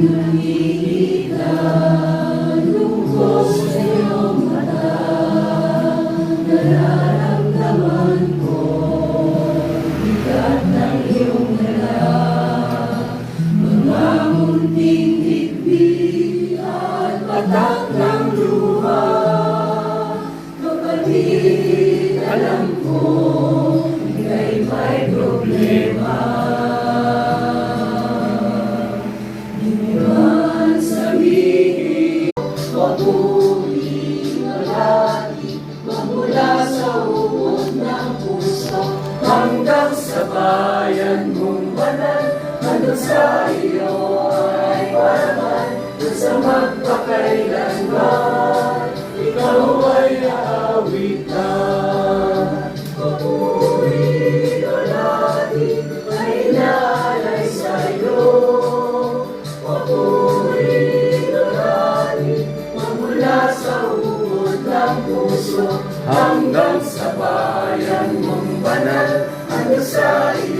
You. Mabuling lalaki Magmula sa uod ng puso Hanggang sa bayan mong banal sa iyo ay paraman Doon sa magpakailanman hanggang sa bayan mong banal, ano sa iyo.